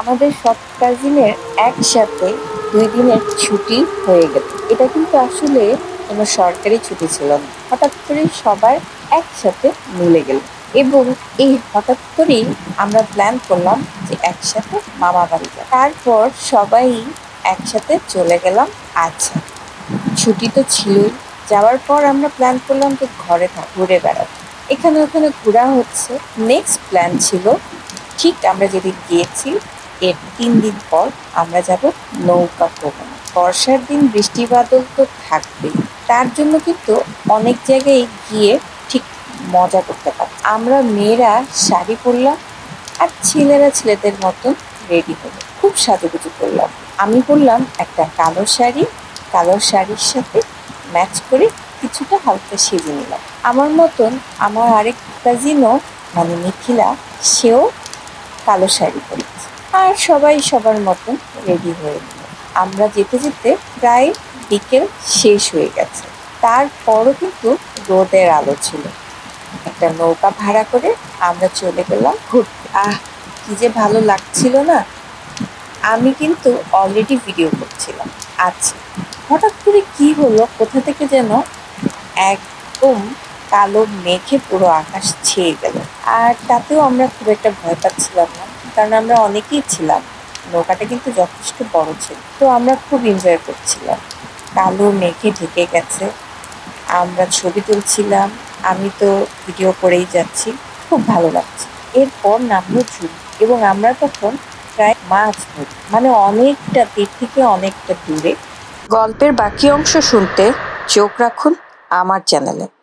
আমাদের সব কাজিনের একসাথে দুই দিনের ছুটি হয়ে গেল। এটা কিন্তু আসলে কোনো সরকারি ছুটি ছিল না। হঠাৎ করে সবার একসাথে মিলে গেল। এবং এই হঠাৎ করেই আমরা প্ল্যান করলাম যে একসাথে মামা বাড়ি যাব। তারপর সবাই একসাথে চলে গেলাম আচ্ছা। ছুটি তো ছিলই। যাওয়ার পর আমরা প্ল্যান করলাম যে ঘরে থাক ঘুরে বেড়াবো। এখানে ওখানে ঘোরা হচ্ছে। নেক্সট প্ল্যান ছিল, ঠিক আমরা যেদিন গিয়েছি এর তিন দিন পর আমরা যাব নৌকা ভ্রমণে। বর্ষার দিন বৃষ্টি বাদল তো থাকবেই। তার জন্য কিন্তু অনেক জায়গায় গিয়ে ঠিক মজা করতে পারি। আমরা মেয়েরা শাড়ি পরলাম আর ছেলেরা ছেলেদের মতন রেডি হলো। খুব সাজুগুজু করলাম। আমি পরলাম একটা কালো শাড়ি, কালো শাড়ির সাথে ম্যাচ করে কিছুটা হালকা সেজে নিলাম। আমার মতন আমার আরেক কাজিনও মানে নিখিলা, সেও কালো শাড়ি পরেছে আর সবাই সবার মতন রেডি হয়ে আমরা যেতে যেতে প্রায় বিকেল শেষ হয়ে গেছে। তারপরও কিন্তু রোদের আলো ছিল। একটা নৌকা ভাড়া করে আমরা চলে গেলাম ঘুরতে। আহ, কি যে ভালো লাগছিল না। আমি কিন্তু অলরেডি ভিডিও করছিলাম। আচ্ছা হঠাৎ করে কি হলো? কোথা থেকে যেন একদম কালো মেঘে পুরো আকাশ ছেয়ে গেল। আর তাতেও আমরা খুব একটা ভয় পাচ্ছিলাম না। কারণ আমরা অনেকেই ছিলাম। নৌকাটা কিন্তু যথেষ্ট বড় ছিল। তো আমরা খুব এনজয় করছিলাম। কালো মেঘে ঢেকে গেছে। আমরা ছবি তুলছিলাম। আমি তো ভিডিও করেই যাচ্ছি। খুব ভালো লাগছে। এরপর নামলো ঝুড়ি এবং আমরা তখন প্রায় মাছ ধরি। মানে অনেকটা তীর থেকে অনেকটা দূরে। গল্পের বাকি অংশ শুনতে চোখ রাখুন আমার চ্যানেলে।